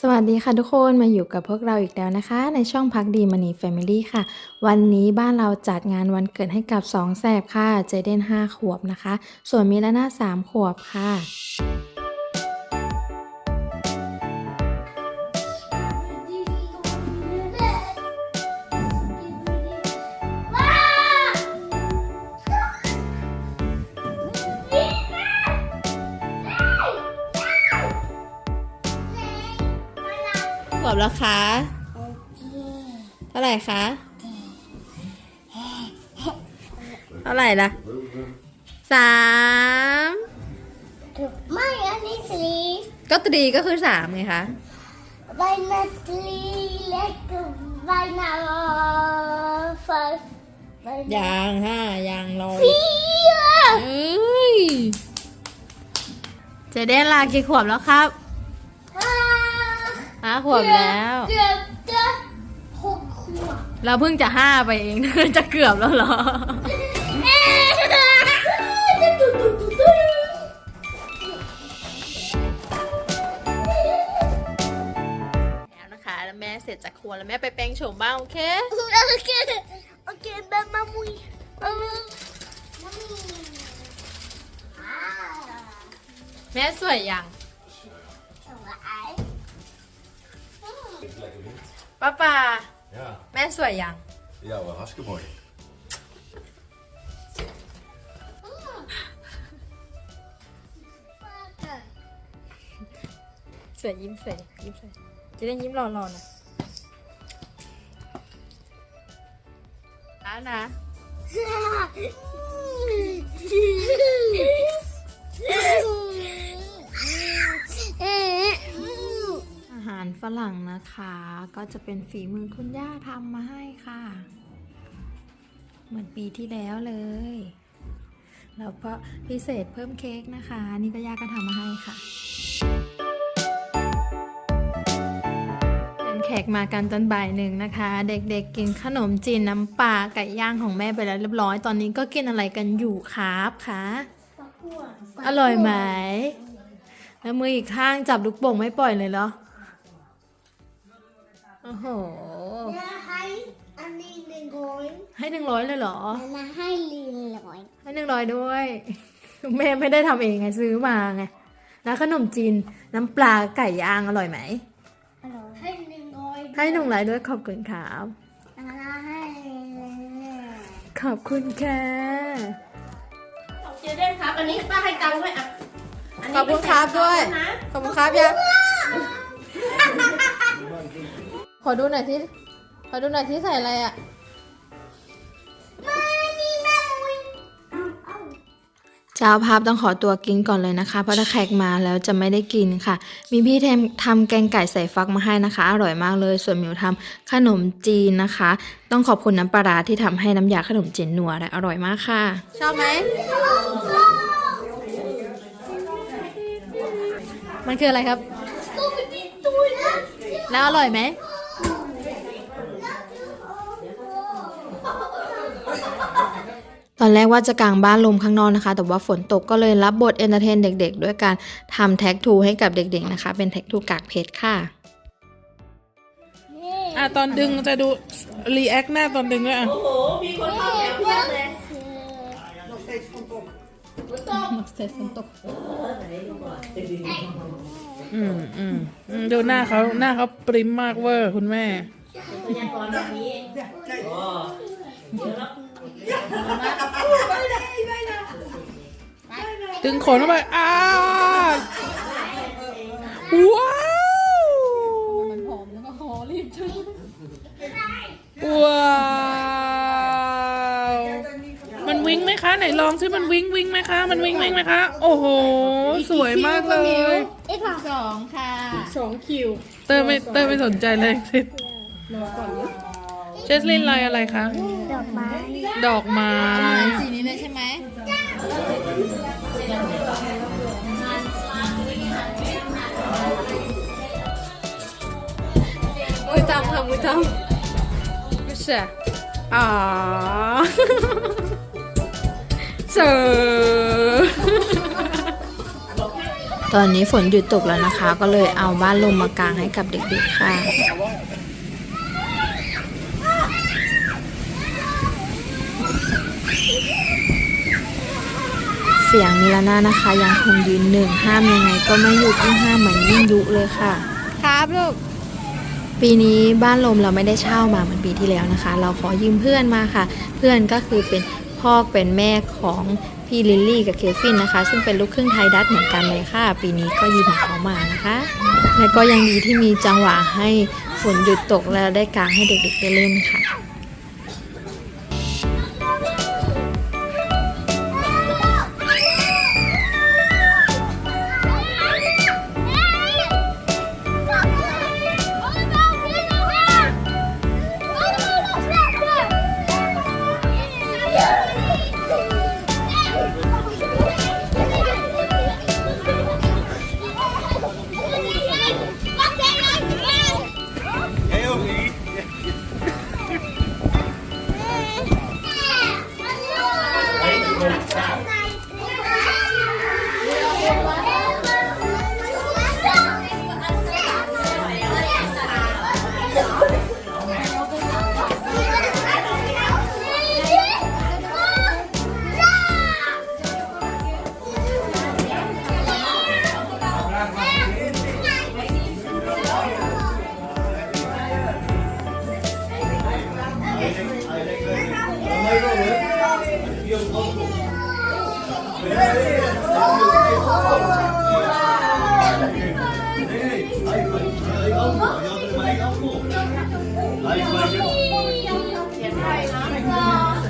สวัสดีค่ะทุกคนมาอยู่กับพวกเราอีกแล้วนะคะ ในช่องพักดีมันี่แฟมิลี่ค่ะ วันนี้บ้านเราจัดงานวันเกิดให้กับสองแสบค่ะ เจเดน5 ขวบนะคะ ส่วนมิลาน่า3 ขวบค่ะ ขวบแล้วคะ เท่าไหร่คะ เท่าไหร่ละสามไม่ อันนี้สีก็ตรีก็คือสามไงคะใบนาสีเล็กกับใบนาฟ้าใบนายางห้ายางลอยสีเอ้ยเจเดนลากี่ขวบแล้วครับอ่า ห้าขวบแล้ว เกือบจะหกขวบเราเพิ่งจะห้าไปเอง จะเกือบแล้วเหรอเอ๊ะจะตุ๊ดตุ๊ดตุ๊ดตุ๊ดแล้วนะคะ แล้วแม่เสร็จจากครัวแล้วแม่ไปแปรงโฉมบ้างโอเค โอเคโอเคมามามุยมามุยมามุยอ่าแม่สวยยัง ป้าป่า Ja, แม่สวยยัง ja wel hartstikke mooi. สวยยิ้มสวยยิ้มสวย ฝรั่งนะคะ ก็จะเป็นฝีมือคุณย่าทำมาให้ค่ะ เหมือนปีที่แล้วเลย แล้วก็พิเศษเพิ่มเค้กนะคะ นี่ก็ย่าก็ทำมาให้ค่ะเป็นแขกมากันตอนบ่ายหนึ่งนะคะ เด็กๆ กินขนมจีนน้ำปลาไก่ย่างของแม่ไปแล้วเรียบร้อย ตอนนี้ก็กินอะไรกันอยู่ครับคะอร่อยไหม แล้วมืออีกข้างจับลูกโป่งไม่ปล่อยเลยเหรอ โอ้โหให้อันนี้หนึ่งร้อยให้หนึ่งร้อยเลยเหรอ แล้วมาให้ลิงร้อยให้หนึ่งร้อยด้วย แม่ไม่ได้ทำเองไงซื้อมาไง แล้วขนมจีนน้ำปลาไก่ย่างอร่อยไหมให้หนึ่งร้อยให้หนึ่งร้อยด้วยขอบคุณครับ แล้วให้ขอบคุณค่ะเจเด้นครับ อันนี้ป้าให้ตังค์ด้วยอะนขนี้อบคุณครับด้วยนะขอบคุณครับยัง ขอดูหน่อยที่ขอดูหน่อยที่ใส่อะไรอะมานี่แม่มุยเอาเอาเจ้าภาพต้องขอตัวกินก่อนเลยนะคะ เพราะถ้าแขกมาแล้วจะไม่ได้กินค่ะ มีพี่เทมทำแกงไก่ใส่ฟักมาให้นะคะ อร่อยมากเลย ส่วนหมิวทำขนมจีนนะคะ ต้องขอบคุณน้ำปลาร้าที่ทำให้น้ำยาขนมจีนนัวและอร่อยมากค่ะ ชอบไหม มันคืออะไรครับตัวเป็นตัวนะแล้วอร่อยไหม อนแรกว่าจะกางบ้านลมข้างนอกนะคะ แต่ว่าฝนตกก็เลยรับบทเอนเตอร์เทนเด็กๆ ด้วยการทำแท็กทูให้กับเด็กๆนะคะ เป็นแท็กทูกากเพชรค่ะอะตอนดึงจะดูรีแอคหน้าตอนดึงด้วยอะ โอ้โห มีคนเข้าแถวเยอะเลยอืมอืมอืมดูหน้าเขาหน้าเขาปริมมากเวอร์คุณแม่พยากรณ์แบบนี้โอ้เดี๋ยวแล้วดึงขนเข้าไปอ้าวว้าวมันหอมแล้วก็หอรีบชื่ว้าวมันวิ้งไหมคะ ไหนลองซิมันวิ้งวิ้งไหมคะ มันวิ้งวิ้งไหมคะ โอ้โห สวยมากเลยอีกหรอสองค่ะเตอร์ไม่เตอร์ไม่สนใจเลย เจสลินลายอะไรคะ ดอกไม้ ดอกไม้ สีนี้เลยใช่ไหมมือจำค่ะมือจำไม่ใช่อ๋อเจอตอนนี้ฝนหยุดตกแล้วนะคะ ก็เลยเอาบ้านลมมากางให้กับเด็กๆค่ะ เสียงนิลนานะคะ ยังคงยืนหนึ่งห้ามยังไงก็ไม่หยุดยิ่งห้ามเหมือนยิ่งยุเลยค่ะ ครับลูก ปีนี้บ้านลมเราไม่ได้เช่ามาเหมือนปีที่แล้วนะคะ เราขอยืมเพื่อนมาค่ะ เพื่อนก็คือเป็นพ่อเป็นแม่ของพี่ลิลลี่กับเคฟินนะคะ ซึ่งเป็นลูกครึ่งไทยดัตเหมือนกันเลยค่ะ ปีนี้ก็ยืมของเขามานะคะ และก็ยังดีที่มีจังหวะให้ฝนหยุดตกแล้วได้กางให้เด็กๆได้เล่นค่ะ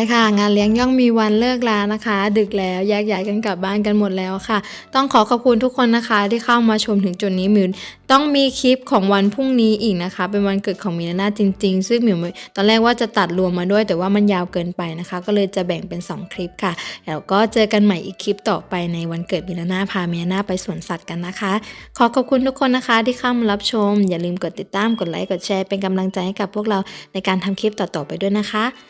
ใช่ค่ะ งานเลี้ยงย่อมมีวันเลิกลานะคะ ดึกแล้วแยกย้ายกันกลับบ้านกันหมดแล้วค่ะ ต้องขอขอบคุณทุกคนนะคะที่เข้ามาชมถึงจุดนี้มิวต้องมีคลิปของวันพรุ่งนี้อีกนะคะ เป็นวันเกิดของมินาน่าจริง ๆ ซึ่งมิวตอนแรกว่าจะตัดรวมมาด้วย แต่ว่ามันยาวเกินไปนะคะ ก็เลยจะแบ่งเป็น 2 คลิปค่ะ แล้วก็เจอกันใหม่อีกคลิปต่อไปในวันเกิดมินาน่าพามินาน่าไปสวนสัตว์กันนะคะ ขอขอบคุณทุกคนนะคะ ที่เข้ามารับชม อย่าลืมกดติดตามกดไลค์กดแชร์เป็นกำลังใจให้กับพวกเราในการทำคลิปต่อๆไปด้วยนะคะ